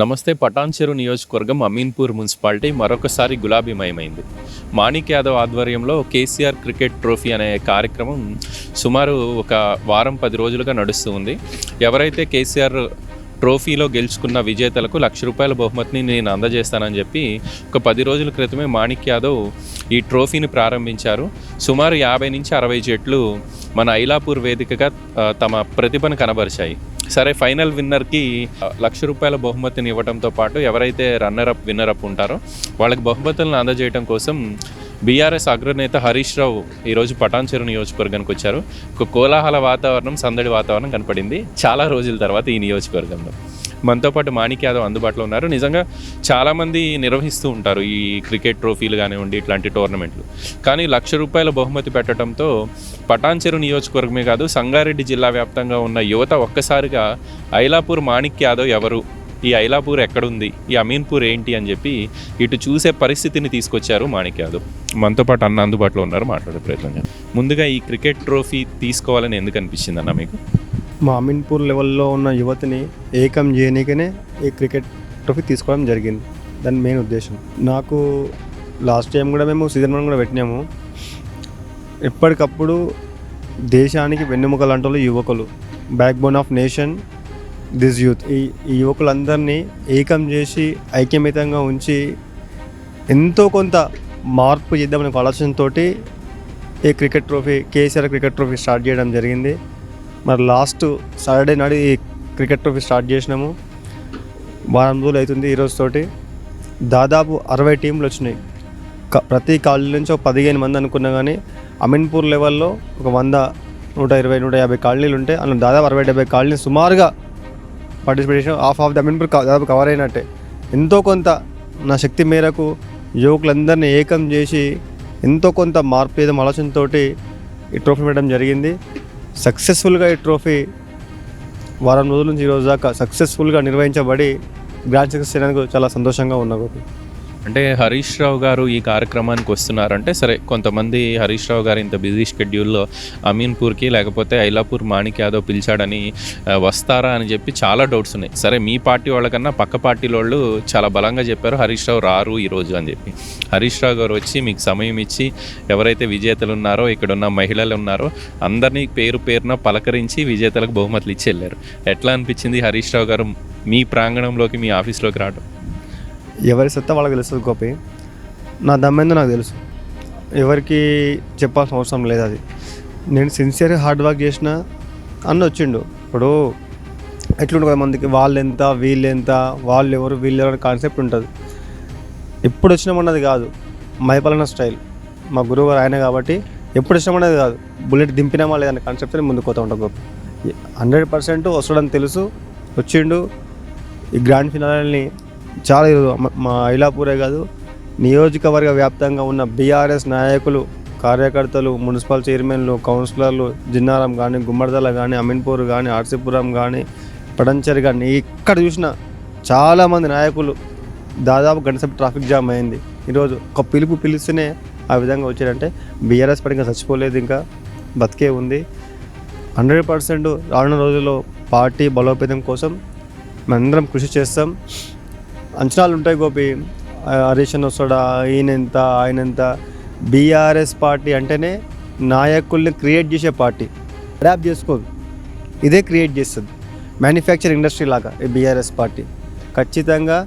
నమస్తే పటాన్చెరు నియోజకవర్గం అమీన్పూర్ మున్సిపాలిటీ మరొకసారి గులాబీమయమైంది. మాణిక్ యాదవ్ ఆధ్వర్యంలో కేసీఆర్ క్రికెట్ ట్రోఫీ అనే కార్యక్రమం సుమారు ఒక వారం పది రోజులుగా నడుస్తూ ఉంది. ఎవరైతే కేసీఆర్ ట్రోఫీలో గెలుచుకున్న విజేతలకు లక్ష రూపాయల బహుమతిని నేను అందజేస్తానని చెప్పి ఒక పది రోజుల క్రితమే మాణిక్ యాదవ్ ఈ ట్రోఫీని ప్రారంభించారు. సుమారు యాభై నుంచి అరవై జట్లు మన ఐలాపూర్ వేదికగా తమ ప్రతిభను కనబరిచాయి. సరే ఫైనల్ విన్నర్కి లక్ష రూపాయల బహుమతిని ఇవ్వడంతో పాటు ఎవరైతే రన్నర్ అప్ విన్నర్ అప్ ఉంటారో వాళ్ళకి బహుమతులను అందజేయడం కోసం బీఆర్ఎస్ అగ్రనేత హరీష్ రావు ఈరోజు పటాన్చెరు నియోజకవర్గానికి వచ్చారు. ఒక కోలాహల వాతావరణం సందడి వాతావరణం కనపడింది. చాలా రోజుల తర్వాత ఈ నియోజకవర్గంలో. మనతో పాటు మాణిక్ యాదవ్ అందుబాటులో ఉన్నారు. నిజంగా చాలామంది నిర్వహిస్తూ ఉంటారు ఈ క్రికెట్ ట్రోఫీలు కానివ్వండి ఇట్లాంటి టోర్నమెంట్లు. కానీ లక్ష రూపాయల బహుమతి పెట్టడంతో పటాన్చెరు నియోజకవర్గమే కాదు సంగారెడ్డి జిల్లా వ్యాప్తంగా ఉన్న యువత ఒక్కసారిగా ఐలాపూర్ మాణిక్ యాదవ్ ఎవరు? ఈ ఐలాపూర్ ఎక్కడుంది? ఈ అమీన్పూర్ ఏంటి? అని చెప్పి ఇటు చూసే పరిస్థితిని తీసుకొచ్చారు మాణిక్ యాదవ్. మనతో పాటు అన్న అందుబాటులో ఉన్నారు మాట్లాడే ప్రయత్నం ముందుగా ఈ క్రికెట్ ట్రోఫీ తీసుకోవాలని ఎందుకు అనిపించింది అన్న మీకు? మామిన్పూర్ లెవెల్లో ఉన్న యువతిని ఏకం చేయనీకనే ఈ క్రికెట్ ట్రోఫీ తీసుకోవడం జరిగింది. దాని మెయిన్ ఉద్దేశం. నాకు లాస్ట్ టైం కూడా మేము సీజన్ వన్ కూడా పెట్టినాము. ఎప్పటికప్పుడు దేశానికి వెన్నెముక లాంటి యువకులు. Backbone of nation this youth ఈ ఈ యువకులందరినీ ఏకం చేసి ఐక్యమితంగా ఉంచి ఎంతో కొంత మార్పు చేద్దామనే ఒక ఆలోచనతో ఈ cricket trophy KCR cricket trophy start చేయడం జరిగింది. మరి లాస్ట్ సాటర్డే నాడు ఈ క్రికెట్ ట్రోఫీ స్టార్ట్ చేసినాము. వారం రోజులు అవుతుంది ఈరోజు తోటి దాదాపు అరవై టీంలు వచ్చినాయి. క- ప్రతి కాలనీ నుంచి ఒక పదిహేను మంది అనుకున్నా కానీ అమీన్పూర్ లెవెల్లో ఒక వంద నూట ఇరవై నూట యాభై కాలనీలు ఉంటే అందులో దాదాపు అరవై డెబ్బై కాలనీ సుమారుగా participation half of the Ameenpur దాదాపు కవర్ అయినట్టే. ఎంతో కొంత నా శక్తి మేరకు యువకులందరినీ ఏకం చేసి ఎంతో కొంత మార్పు ఏదో ఆలోచనతోటి ఈ ట్రోఫీ పెట్టడం జరిగింది. సక్సెస్ఫుల్గా ఈ ట్రోఫీ వారం రోజుల నుంచి ఈ దాకా సక్సెస్ఫుల్గా నిర్వహించబడి గ్రాండ్ సక్సెస్ చేయడానికి చాలా సంతోషంగా ఉన్నా గోపి. అంటే హరీష్ రావు గారు ఈ కార్యక్రమానికి వస్తున్నారంటే సరే కొంతమంది హరీష్ రావు గారు ఇంత బిజీ షెడ్యూల్లో అమీన్పూర్కి లేకపోతే ఐలాపూర్ మాణిక్ యాదవ్ పిలిచాడని వస్తారా అని చెప్పి చాలా డౌట్స్ ఉన్నాయి. సరే మీ పార్టీ వాళ్ళకన్నా పక్క పార్టీ వాళ్ళు చాలా బలంగా చెప్పారు హరీష్ రావు రారు ఈరోజు అని చెప్పి. హరీష్ రావు గారు వచ్చి మీకు సమయం ఇచ్చి ఎవరైతే విజేతలు ఉన్నారో ఇక్కడ ఉన్న మహిళలు ఉన్నారో అందరినీ పేరు పేరున పలకరించి విజేతలకు బహుమతులు ఇచ్చి వెళ్ళారు. ఎట్లా అనిపించింది హరీష్ రావు గారు మీ ప్రాంగణంలోకి మీ ఆఫీస్లోకి రావడం? ఎవరి సత్తా వాళ్ళకి తెలుస్తుంది గోపి. నా దమ్మేందో నాకు తెలుసు. ఎవరికి చెప్పాల్సిన అవసరం లేదు అది. నేను సిన్సియర్గా హార్డ్ వర్క్ చేసిన అన్న వచ్చిండు. ఇప్పుడు ఎట్లుంటుంది కదా మందికి? వాళ్ళు ఎంత వీళ్ళు ఎంత వాళ్ళు ఎవరు వీళ్ళు ఎవరు కాన్సెప్ట్ ఉంటుంది. ఎప్పుడు వచ్చినామన్నది కాదు. మైపాలన స్టైల్. మా గురువు గారు ఆయన కాబట్టి ఎప్పుడు వచ్చినామన్నది కాదు. బుల్లెట్ దింపినామా లేదనే కాన్సెప్ట్తో ముందుకు పోతా ఉంటాం గొప్ప హండ్రెడ్ పర్సెంట్ వస్తాడని తెలుసు. వచ్చిండు. ఈ గ్రాండ్ ఫినాలని చాలా మా ఐలాపూరే కాదు నియోజకవర్గ వ్యాప్తంగా ఉన్న బీఆర్ఎస్ నాయకులు కార్యకర్తలు మున్సిపల్ చైర్మన్లు కౌన్సిలర్లు జిన్నారం కానీ గుమ్మడిదల కానీ అమీన్పూర్ కానీ ఆర్సీపురం కానీ పడంచర్ కానీ ఎక్కడ చూసినా చాలామంది నాయకులు దాదాపు గంటసేపు ట్రాఫిక్ జామ్ అయింది. ఈరోజు ఒక పిలుపు పిలిస్తేనే ఆ విధంగా వచ్చారంటే బీఆర్ఎస్ పడి ఇంకా చచ్చిపోలేదు ఇంకా బతికే ఉంది. హండ్రెడ్ పర్సెంట్ రానున్న రోజుల్లో పార్టీ బలోపేతం కోసం మనందరం కృషి చేస్తాం. అంచనాలు ఉంటాయి గోపి. ఆ, హరీష్ వస్తాడా? ఈయన ఎంత? ఆయన ఎంత? బీఆర్ఎస్ పార్టీ అంటేనే నాయకుల్ని క్రియేట్ చేసే పార్టీ. అడాప్ట్ చేసుకోదు. ఇదే క్రియేట్ చేస్తుంది. మ్యానుఫ్యాక్చర్ ఇండస్ట్రీ లాగా ఈ బీఆర్ఎస్ పార్టీ. ఖచ్చితంగా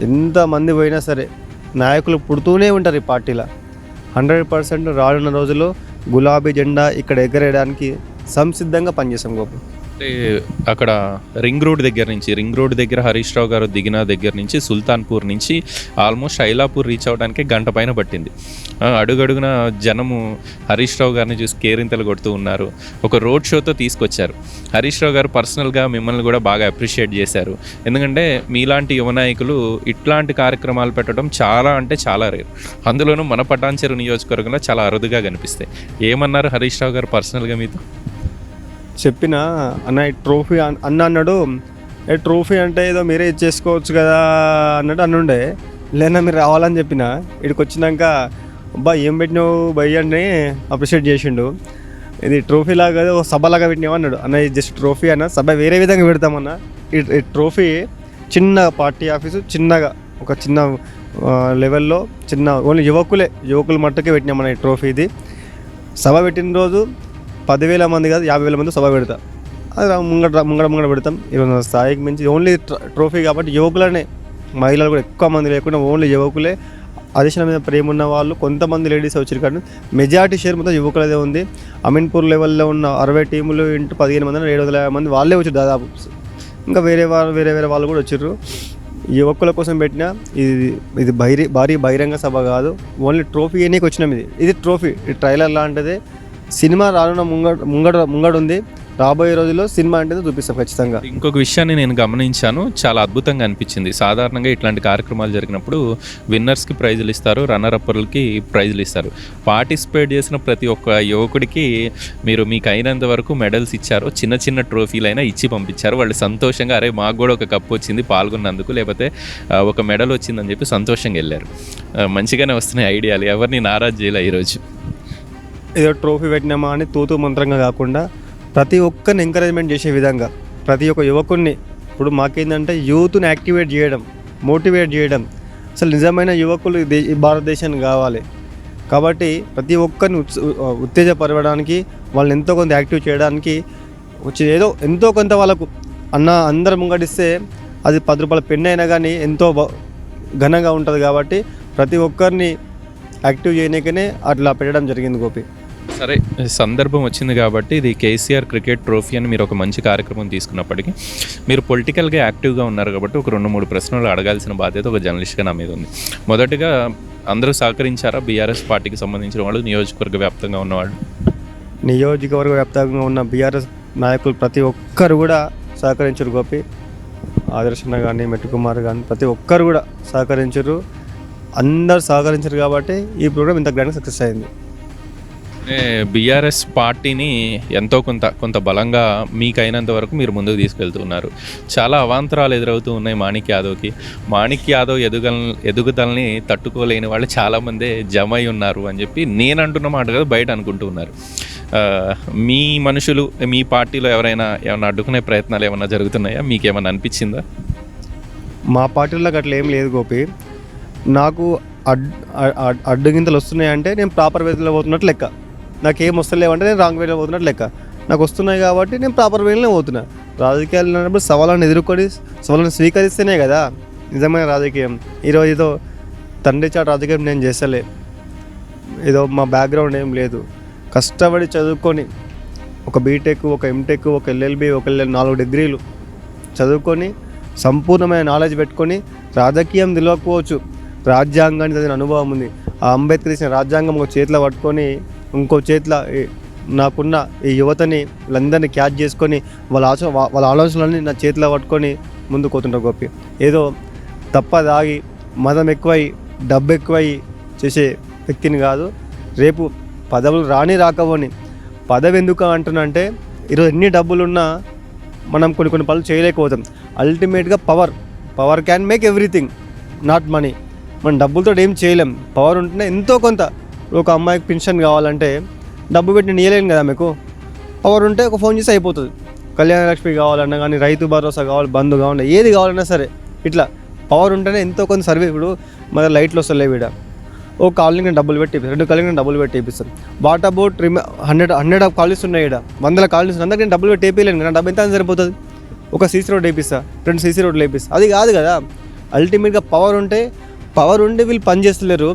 ఎంతమంది పోయినా సరే నాయకులు పుడుతూనే ఉంటారు ఈ పార్టీలో. హండ్రెడ్ పర్సెంట్ రానున్న రోజుల్లో గులాబీ జెండా ఇక్కడ ఎగరేయడానికి సంసిద్ధంగా పనిచేస్తాం గోపి. అంటే అక్కడ రింగ్ రోడ్ దగ్గర నుంచి రింగ్ రోడ్ దగ్గర హరీష్ రావు గారు దిగిన దగ్గర నుంచి సుల్తాన్పూర్ నుంచి ఆల్మోస్ట్ ఐలాపూర్ రీచ్ అవడానికి గంట పైన పట్టింది. అడుగడుగున జనము హరీష్ రావు గారిని చూసి కేరింతలు కొడుతూ ఉన్నారు. ఒక రోడ్ షోతో తీసుకొచ్చారు. హరీష్ రావు గారు పర్సనల్గా మిమ్మల్ని కూడా బాగా అప్రిషియేట్ చేశారు. ఎందుకంటే మీలాంటి యువ నాయకులు ఇట్లాంటి కార్యక్రమాలు పెట్టడం చాలా అంటే చాలా రేరు. అందులోనూ మన పటాన్చెరు నియోజకవర్గంలో చాలా అరుదుగా కనిపిస్తాయి. ఏమన్నారు హరీష్ రావు గారు పర్సనల్గా మీతో? చెప్పిన అన్న ఈ ట్రోఫీ అన్న అన్నాడు ఏ ట్రోఫీ అంటే ఏదో మీరే ఇచ్చేసుకోవచ్చు కదా అన్నట్టు అనుండే లేదా మీరు రావాలని చెప్పిన ఇక్కడికి వచ్చినాక అబ్బా ఏం పెట్టినావు భయ్య అని అప్రిషియేట్ చేసిండు. ఇది ట్రోఫీ లాగా సభలాగా సభ పెట్టినావు అన్నాడు. అన్న ఇది జస్ట్ ట్రోఫీ అన్న సభ వేరే విధంగా పెడతామన్న ఈ ట్రోఫీ చిన్న పార్టీ ఆఫీసు చిన్నగా ఒక చిన్న లెవెల్లో చిన్న ఓన్లీ యువకులే యువకులు మట్టుకే పెట్టినాం ఈ ట్రోఫీ ఇది. సభ పెట్టిన రోజు పదివేల మంది కాదు యాభై వేల మంది సభ పెడతా. అది ముంగడ ముంగట ముంగడ ముంగడ పెడతాం. ఇరవై స్థాయికి మించి ఓన్లీ ట్రోఫీ కాబట్టి యువకులనే. మహిళలు కూడా ఎక్కువ మంది లేకుండా ఓన్లీ యువకులే. అధిశన మీద ప్రేమ ఉన్న వాళ్ళు కొంతమంది లేడీస్ వచ్చారు కానీ మెజారిటీ షేర్ మొత్తం యువకులదే ఉంది. అమీన్పూర్ లెవెల్లో ఉన్న అరవై టీములు ఇంటూ పదిహేను మంది ఏడు వందల యాభై మంది వాళ్ళే వచ్చారు దాదాపు. ఇంకా వేరే వాళ్ళు వేరే వేరే వాళ్ళు కూడా వచ్చారు. యువకుల కోసం పెట్టిన ఇది ఇది బహిరీ భారీ బహిరంగ సభ కాదు. ఓన్లీ ట్రోఫీ అనేకి వచ్చినాం ఇది ఇది ట్రోఫీ ట్రైలర్ లాంటిది. సినిమా రానున్న ముంగడ ముంగడ ముంగడు ఉంది రాబోయే రోజుల్లో సినిమా అంటే చూపిస్తాం ఖచ్చితంగా. ఇంకొక విషయాన్ని నేను గమనించాను. చాలా అద్భుతంగా అనిపించింది. సాధారణంగా ఇట్లాంటి కార్యక్రమాలు జరిగినప్పుడు విన్నర్స్కి ప్రైజులు ఇస్తారు రన్నర్ అప్పర్లకి ప్రైజులు ఇస్తారు. పార్టిసిపేట్ చేసిన ప్రతి ఒక్క యువకుడికి మీరు మీకు అయినంత వరకు మెడల్స్ ఇచ్చారు. చిన్న చిన్న ట్రోఫీలైనా ఇచ్చి పంపించారు. వాళ్ళు సంతోషంగా అరే మాకు కూడా ఒక కప్ వచ్చింది పాల్గొన్నందుకు. లేకపోతే ఒక మెడల్ వచ్చిందని చెప్పి సంతోషంగా వెళ్ళారు. మంచిగానే వస్తున్నాయి ఐడియాలు. ఎవరిని నారాజ్ చేయలే ఈరోజు. ఏదో ట్రోఫీ పెట్టినామా అని తూతూ మంత్రంగా కాకుండా ప్రతి ఒక్కరిని ఎంకరేజ్మెంట్ చేసే విధంగా ప్రతి ఒక్క యువకుడిని ఇప్పుడు మాకేందంటే యూత్ని యాక్టివేట్ చేయడం మోటివేట్ చేయడం. అసలు నిజమైన యువకులు ఈ భారతదేశానికి కావాలి. కాబట్టి ప్రతి ఒక్కరిని ఉత్స ఉత్తేజపరచడానికి వాళ్ళని ఎంతో కొంత యాక్టివ్ చేయడానికి వచ్చి ఏదో ఎంతో కొంత వాళ్ళకు అన్న అందరు ముంగడిస్తే అది పది రూపాయల పెన్ అయినా కానీ ఎంతో ఘనంగా ఉంటుంది కాబట్టి ప్రతి ఒక్కరిని యాక్టివ్ చేయడానికనే అట్లా పెట్టడం జరిగింది గోపి. సరే సందర్భం వచ్చింది కాబట్టి ఇది కేసీఆర్ క్రికెట్ ట్రోఫీ అని మీరు ఒక మంచి కార్యక్రమం తీసుకున్నప్పటికీ మీరు పొలిటికల్గా యాక్టివ్గా ఉన్నారు కాబట్టి ఒక రెండు మూడు ప్రశ్నలు అడగాల్సిన బాధ్యత ఒక జర్నలిస్ట్గా నా మీద ఉంది. మొదటగా అందరూ సహకరించారా బీఆర్ఎస్ పార్టీకి సంబంధించిన వాళ్ళు నియోజకవర్గ వ్యాప్తంగా ఉన్నవాళ్ళు? నియోజకవర్గ వ్యాప్తంగా ఉన్న బీఆర్ఎస్ నాయకులు ప్రతి ఒక్కరు కూడా సహకరించారు గోపి. ఆదర్శన కానీ మెట్టుకుమార్ కానీ ప్రతి ఒక్కరు కూడా సహకరించారు. అందరు సహకరించారు కాబట్టి ఈ ప్రోగ్రామ్ ఇంత గ్రాండ్గా సక్సెస్ అయింది. బీఆర్ఎస్ పార్టీని ఎంతో కొంత కొంత బలంగా మీకైనంత వరకు మీరు ముందుకు తీసుకెళ్తున్నారు. చాలా అవాంతరాలు ఎదురవుతూ ఉన్నాయి మాణిక్ యాదవ్కి. మాణిక్ యాదవ్ ఎదుగల ఎదుగుదలని తట్టుకోలేని వాళ్ళు చాలామంది జమ అయి ఉన్నారు అని చెప్పి నేను అంటున్న మాట కదా బయట అనుకుంటూ ఉన్నారు. మీ మనుషులు మీ పార్టీలో ఎవరైనా ఏమైనా అడ్డుకునే ప్రయత్నాలు ఏమైనా జరుగుతున్నాయా? మీకు ఏమైనా అనిపించిందా? మా పార్టీలో అట్లా ఏం లేదు గోపి. నాకు అడ్ అ- అడ్డుగింతలు వస్తున్నాయంటే నేను ప్రాపర్ వేదిలో పోతున్నట్టు లెక్క. నాకు వస్తలేవంటే నేను రాంగ్ వేలో పోతున్నట్టు లెక్క. నాకు వస్తున్నాయి కాబట్టి నేను ప్రాపర్ వేలోనే పోతున్నా. రాజకీయాలు అన్నప్పుడు సవాళ్ళను ఎదుర్కొని సవాళ్ళను స్వీకరిస్తేనే కదా. నిజమైన రాజకీయం. ఈరోజు ఏదో తండ్రి చాటు రాజకీయం నేను చేస్తలే. ఏదో మా బ్యాక్గ్రౌండ్ ఏం లేదు. కష్టపడి చదువుకొని ఒక బీటెక్ ఒక ఎంటెక్ ఒక ఎల్ఎల్బి ఒక ఎల్ఎల్ నాలుగు డిగ్రీలు చదువుకొని సంపూర్ణమైన నాలెడ్జ్ పెట్టుకొని రాజకీయం తెలియకపోవచ్చు రాజ్యాంగాన్ని చదివిన అనుభవం ఉంది. ఆ అంబేద్కర్ ఇచ్చిన రాజ్యాంగం ఒక చేతిలో పట్టుకొని ఇంకో చేతిలో నాకున్న ఈ యువతని వీళ్ళందరినీ క్యాచ్ చేసుకొని వాళ్ళ ఆచ వాళ్ళ ఆలోచనలన్నీ నా చేతిలో పట్టుకొని ముందుకు పోతుంటా గోపి. ఏదో తప్ప దాగి మదం ఎక్కువై డబ్బు ఎక్కువై చేసే వ్యక్తిని కాదు రేపు పదవులు రాని రాకపోని. పదవి ఎందుకు అంటున్నంటే ఈరోజు ఎన్ని డబ్బులున్నా మనం కొన్ని కొన్ని పనులు చేయలేకపోతాం. అల్టిమేట్గా power power can make everything not money. మనం డబ్బులతో ఏం చేయలేం. పవర్ ఉంటేనే ఎంతో కొంత ఒక అమ్మాయికి పెన్షన్ కావాలంటే డబ్బు పెట్టి ఇవ్వలేను కదా మీకు? పవర్ ఉంటే ఒక ఫోన్ చేసి అయిపోతుంది. కళ్యాణ లక్ష్మి కావాలన్నా కానీ రైతు భరోసా కావాలి బంధు కావాలన్నా ఏది కావాలన్నా సరే ఇట్లా. పవర్ ఉంటేనే ఎంతో కొంత సర్వే ఇప్పుడు మన లైట్లు వస్తలేవు ఇక్కడ ఓ కాలనీకి డబ్బులు పెట్టి రెండు కాలనీకి డబ్బులు పెట్టి ఇప్పిస్తాను వాట్ అబౌట్ రిమ హండ్రెడ్ హండ్రెడ్ ఆఫ్ కాలనీస్ ఉన్నాయి ఇక్కడ వందల కాలనీస్ ఉన్నాయి. నేను డబ్బులు పెట్టి వేయలేను కదా. డబ్బు ఎంత సరిపోతుంది. ఒక సీసీ రోడ్ వేపిస్తా రెండు సీసీ రోడ్లు వేపిస్తా. అది కాదు కదా. అల్టిమేట్గా పవర్ ఉంటే పవర్ ఉండి వీళ్ళు పని చేస్తలేరు.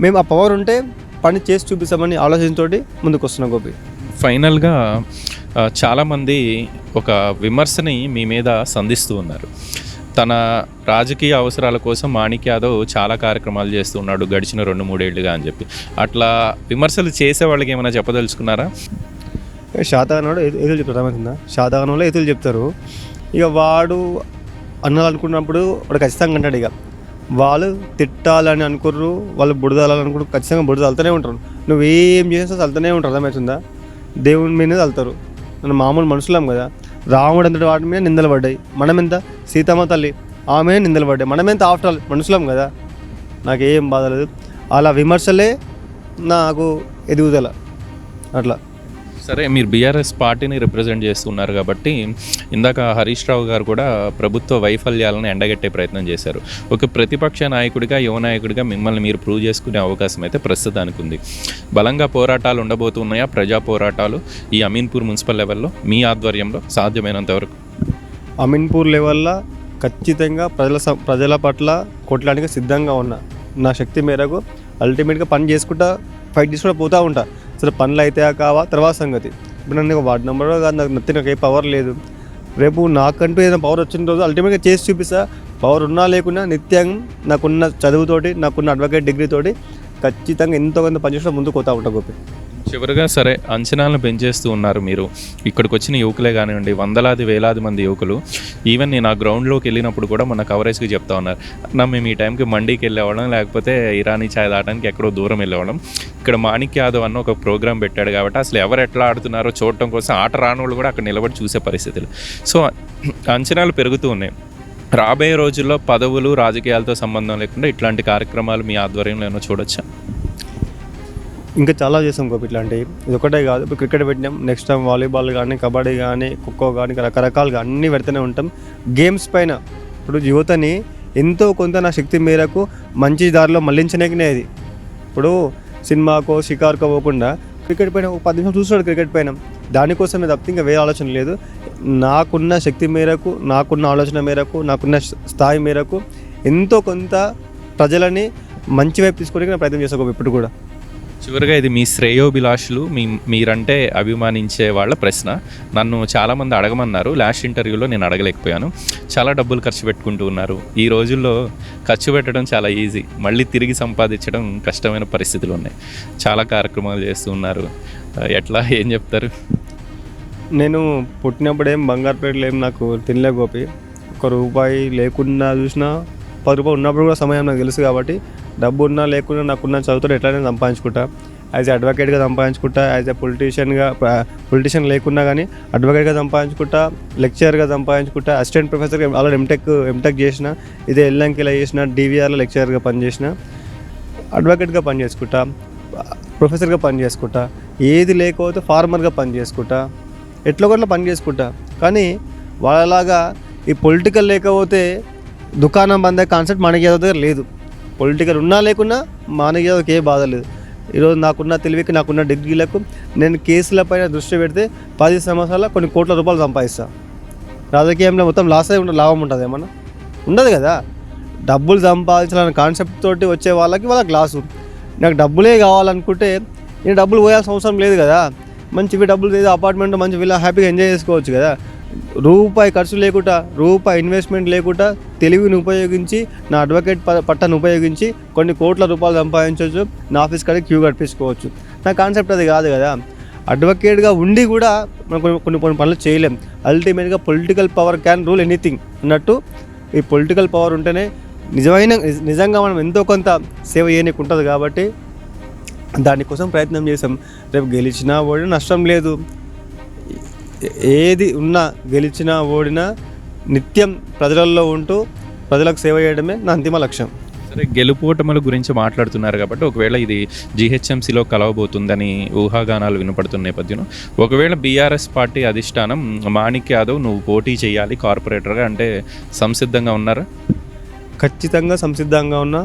మేము ఆ పవర్ ఉంటే పని చేసి చూపిస్తామని ఆలోచనతోటి ముందుకు వస్తున్నాం గోపి. ఫైనల్గా చాలామంది ఒక విమర్శని మీ మీద సంధిస్తూ ఉన్నారు. తన రాజకీయ అవసరాల కోసం మాణిక్ యాదవ్ చాలా కార్యక్రమాలు చేస్తూ ఉన్నాడు గడిచిన రెండు మూడేళ్ళుగా అని చెప్పి. అట్లా విమర్శలు చేసే వాళ్ళకి ఏమైనా చెప్పదలుచుకున్నారా? శాతగానంలో ఎదురు చెప్తారు అర్థమవుతుందా ఎదురు చెప్తారు. ఇక వాడు అనాలనుకున్నప్పుడు వాడు ఖచ్చితంగా అంటాడు ఇక. వాళ్ళు తిట్టాలని అనుకుర్రు వాళ్ళు బుడదాలని అనుకుంటారు ఖచ్చితంగా బుడిద వెళ్తూనే ఉంటారు. ఏం చేసినా వెళ్తూనే ఉంటారు అర్థమవుతుందా దేవుని మీద వెళ్తారు మనం మామూలు మనుషులం కదా. రాముడు అంతటి వాటి మీద నిందలు పడ్డాయి. మనం ఎంత సీతమ్మ తల్లి ఆమె నిందలు పడ్డాయి. మనం ఎంత ఆఫ్టర్ ఆల్ మనుషులం కదా. ఏం బాధ లేదు. అలా విమర్శలే నాకు ఎదుగుదల. అట్లా. సరే మీరు బీఆర్ఎస్ పార్టీని రిప్రజెంట్ చేస్తున్నారు కాబట్టి ఇందాక హరీష్ రావు గారు కూడా ప్రభుత్వ వైఫల్యాలను ఎండగట్టే ప్రయత్నం చేశారు. ఒక ప్రతిపక్ష నాయకుడిగా యువ నాయకుడిగా మిమ్మల్ని మీరు ప్రూవ్ చేసుకునే అవకాశం అయితే ప్రస్తుతానికి ఉంది. బలంగా పోరాటాలు ఉండబోతున్నాయా? ప్రజా పోరాటాలు ఈ అమీన్పూర్ మున్సిపల్ లెవెల్లో మీ ఆధ్వర్యంలో సాధ్యమైనంత వరకు? అమీన్పూర్ లెవెల్లో ఖచ్చితంగా ప్రజల స- ప్రజల పట్ల కొట్టడానికి సిద్ధంగా ఉన్నా నా శక్తి మేరకు అల్టిమేట్గా పని చేసుకుంటా ఫైట్ చేసుకుంటూ పోతూ ఉంటా. సరే పనులు అయితే కావా? తర్వాత సంగతి. ఇప్పుడు నన్ను వార్డ్ నెంబర్ కాదు నాకు నత్తి నాకు ఏ పవర్ లేదు. రేపు నాకంటూ ఏదైనా పవర్ వచ్చిన రోజు అల్టిమేట్గా చేసి చూపిస్తా. పవర్ ఉన్నా లేకున్నా నిత్యం నాకున్న చదువుతోటి నాకున్న అడ్వకేట్ డిగ్రీతోటి ఖచ్చితంగా ఎంతో కొంత పనిచేసిన ముందుకు పోతా ఉంటా గోపి. చివరిగా సరే అంచనాలను పెంచేస్తూ ఉన్నారు మీరు. ఇక్కడికి వచ్చిన యువకులే కానివ్వండి వందలాది వేలాది మంది యువకులు. ఈవెన్ నేను ఆ గ్రౌండ్లోకి వెళ్ళినప్పుడు కూడా మన కవరేజ్కి చెప్తా ఉన్నారు. నా మేము ఈ టైంకి మండీకి వెళ్ళేవాళ్ళం లేకపోతే ఇరానీ ఛాయ్ దాటానికి ఎక్కడో దూరం వెళ్ళేవాళ్ళం. ఇక్కడ మాణిక్ యాదవ్ అన్న ఒక ప్రోగ్రామ్ పెట్టాడు కాబట్టి అసలు ఎవరు ఎట్లా ఆడుతున్నారో చూడటం కోసం ఆట రాని వాళ్ళు కూడా అక్కడ నిలబడి చూసే పరిస్థితులు. సో అంచనాలు పెరుగుతూ ఉన్నాయి. రాబోయే రోజుల్లో పదవులు రాజకీయాలతో సంబంధం లేకుండా ఇట్లాంటి కార్యక్రమాలు మీ ఆధ్వర్యంలో ఏమైనా చూడొచ్చా? ఇంకా చాలా చేసాం గోపి ఇట్లాంటివి. ఇది ఒకటే కాదు ఇప్పుడు క్రికెట్ పెట్టినాం. నెక్స్ట్ టైం వాలీబాల్ కానీ కబడ్డీ కానీ ఖోఖో కానీ రకరకాలుగా అన్నీ పెడుతూనే ఉంటాం. గేమ్స్ పైన ఇప్పుడు యువతని ఎంతో కొంత నా శక్తి మేరకు మంచి దారిలో మళ్ళించనేకనే ఇది. ఇప్పుడు సినిమాకో షికార్కో పోకుండా క్రికెట్ పైన ఒక పది నిమిషం చూస్తున్నాడు క్రికెట్ పైన. దానికోసమే తప్పితే ఇంకా వేరే ఆలోచన లేదు. నాకున్న శక్తి మేరకు నాకున్న ఆలోచన మేరకు నాకున్న స్థాయి మేరకు ఎంతో కొంత ప్రజలని మంచి వైపు తీసుకోవడానికి నేను ప్రయత్నం చేస్తాను ఇప్పుడు కూడా. చివరిగా ఇది మీ శ్రేయోభిలాషులు మీ మీరంటే అభిమానించే వాళ్ళ ప్రశ్న. నన్ను చాలామంది అడగమన్నారు లాస్ట్ ఇంటర్వ్యూలో నేను అడగలేకపోయాను. చాలా డబ్బులు ఖర్చు పెట్టుకుంటూ ఉన్నారు. ఈ రోజుల్లో ఖర్చు పెట్టడం చాలా ఈజీ. మళ్ళీ తిరిగి సంపాదించడం కష్టమైన పరిస్థితులు ఉన్నాయి. చాలా కార్యక్రమాలు చేస్తూ ఉన్నారు. ఎట్లా? ఏం చెప్తారు? నేను పుట్టినప్పుడు ఏం ఏం నాకు తినలే గోపి. ఒక రూపాయి లేకున్నా చూసినా పది రూపాయలు ఉన్నప్పుడు కూడా సమయం నాకు తెలుసు కాబట్టి డబ్బు ఉన్నా లేకున్నా నాకున్న చదువుతో ఎట్లయినా సంపాదించుకుంటా. యాజ్ అడ్వకేట్గా సంపాదించుకుంటా యాజ్ ఎ పొలిటీషియన్గా పొలిటీషియన్ లేకున్నా కానీ అడ్వకేట్గా సంపాదించుకుంటా లెక్చరర్గా సంపాదించుకుంటా అసిస్టెంట్ ప్రొఫెసర్గా ఆల్రెడీ ఎంటెక్ ఎంటెక్ చేసిన ఇదే ఎల్లంకిలా చేసిన డీవీఆర్లో లెక్చరర్గా పనిచేసిన అడ్వకేట్గా పని చేసుకుంటా ప్రొఫెసర్గా పనిచేసుకుంటా ఏది లేకపోతే ఫార్మర్గా పనిచేసుకుంటా ఎట్లా కూడా పని చేసుకుంటా కానీ వాళ్ళలాగా ఈ పొలిటికల్ లేకపోతే దుకాణం బంద్ కాన్సెప్ట్ మనకి ఏదో దగ్గర లేదు. పొలిటికల్ ఉన్నా లేకున్నా మనకి ఏదో ఏ బాధ లేదు. ఈరోజు నాకున్న తెలివికి నాకున్న డిగ్రీలకు నేను కేసులపైన దృష్టి పెడితే పది సంవత్సరాల కొన్ని కోట్ల రూపాయలు సంపాదిస్తాను రాజకీయంలో మొత్తం లాస్ అయి ఉండ- లాభం ఉంటుంది ఏమన్నా? ఉండదు కదా. డబ్బులు సంపాదించాలనే కాన్సెప్ట్ తోటి వచ్చే వాళ్ళకి వాళ్ళకి లాసు నాకు డబ్బులే కావాలనుకుంటే నేను డబ్బులు పోయాల్సిన అవసరం లేదు కదా. మంచి డబ్బులు ఏదో అపార్ట్మెంట్ మంచి వీళ్ళ హ్యాపీగా ఎంజాయ్ చేసుకోవచ్చు కదా. రూపాయి ఖర్చు లేకుండా రూపాయి ఇన్వెస్ట్మెంట్ లేకుండా తెలివిని ఉపయోగించి నా అడ్వకేట్ ప- పట్టను ఉపయోగించి కొన్ని కోట్ల రూపాయలు సంపాదించవచ్చు. నా ఆఫీస్ కాడికి క్యూ కట్టించుకోవచ్చు. నా కాన్సెప్ట్ అది కాదు కదా. అడ్వకేట్గా ఉండి కూడా మనం కొన్ని కొన్ని కొన్ని పనులు చేయలేం. అల్టిమేట్గా political power can rule anything అన్నట్టు ఈ పొలిటికల్ పవర్ ఉంటేనే నిజమైన నిజంగా మనం ఎంతో కొంత సేవ చేయనీకి ఉంటుంది కాబట్టి దానికోసం ప్రయత్నం చేసాం రేపు గెలిచినా ఓడి నష్టం లేదు. ఏది ఉన్నా గెలిచినా ఓడినా నిత్యం ప్రజలలో ఉంటూ ప్రజలకు సేవ చేయడమే నా అంతిమ లక్ష్యం. సరే గెలుపోటముల గురించి మాట్లాడుతున్నారు కాబట్టి ఒకవేళ ఇది జీహెచ్ఎంసీలో కలవబోతుందని ఊహాగానాలు వినపడుతున్న నేపథ్యంలో ఒకవేళ బీఆర్ఎస్ పార్టీ అధిష్టానం మాణిక్ యాదవ్ నువ్వు పోటీ చేయాలి కార్పొరేటర్గా అంటే సంసిద్ధంగా ఉన్నారా? ఖచ్చితంగా సంసిద్ధంగా ఉన్న.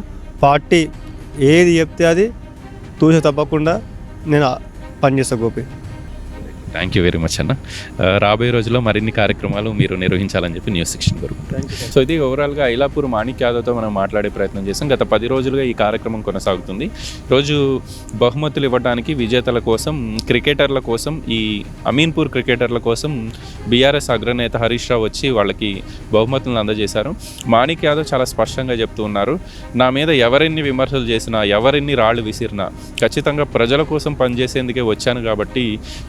పార్టీ ఏది చెప్తే అది తూచ తప్పకుండా నేను పనిచేస్తా Gopi. Thank you very much అన్న. రాబోయే రోజుల్లో మరిన్ని కార్యక్రమాలు మీరు నిర్వహించాలని చెప్పి న్యూస్ సెక్షన్ కోరుకుంటున్నాను. సో ఇది ఓవరాల్గా ఐలాపూర్ మాణిక్ యాదవ్తో మనం మాట్లాడే ప్రయత్నం చేసాం గత పది రోజులుగా ఈ కార్యక్రమం కొనసాగుతుంది. రోజు బహుమతులు ఇవ్వడానికి విజేతల కోసం క్రికెటర్ల కోసం ఈ అమీన్పూర్ క్రికెటర్ల కోసం బీఆర్ఎస్ అగ్రనేత హరీష్ రావు వచ్చి వాళ్ళకి బహుమతులను అందజేశారు. మాణిక్ యాదవ్ చాలా స్పష్టంగా చెప్తూ ఉన్నారు. నా మీద ఎవరెన్ని విమర్శలు చేసినా ఎవరెన్ని రాళ్ళు విసిరినా ఖచ్చితంగా ప్రజల కోసం పనిచేసేందుకే వచ్చాను కాబట్టి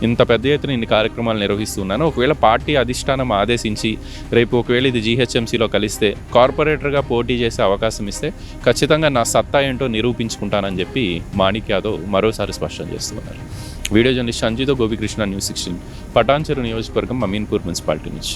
ఇంత పెద్ద ఎత్తున ఇన్ని కార్యక్రమాలు నిర్వహిస్తున్నాను. ఒకవేళ పార్టీ అధిష్టానం ఆదేశించి రేపు ఒకవేళ ఇది జీహెచ్ఎంసీలో కలిస్తే కార్పొరేటర్గా పోటీ చేసే అవకాశం ఇస్తే ఖచ్చితంగా నా సత్తా ఏంటో నిరూపించుకుంటానని చెప్పి మాణిక్ యాదవ్ మరోసారి స్పష్టం చేస్తున్నారు. వీడియో జర్నలిస్ట్ సంజీతో గోపికృష్ణ న్యూస్ సిక్స్టీన్ పటాన్చెరు నియోజకవర్గం అమీన్పూర్ మున్సిపాలిటీ నుంచి.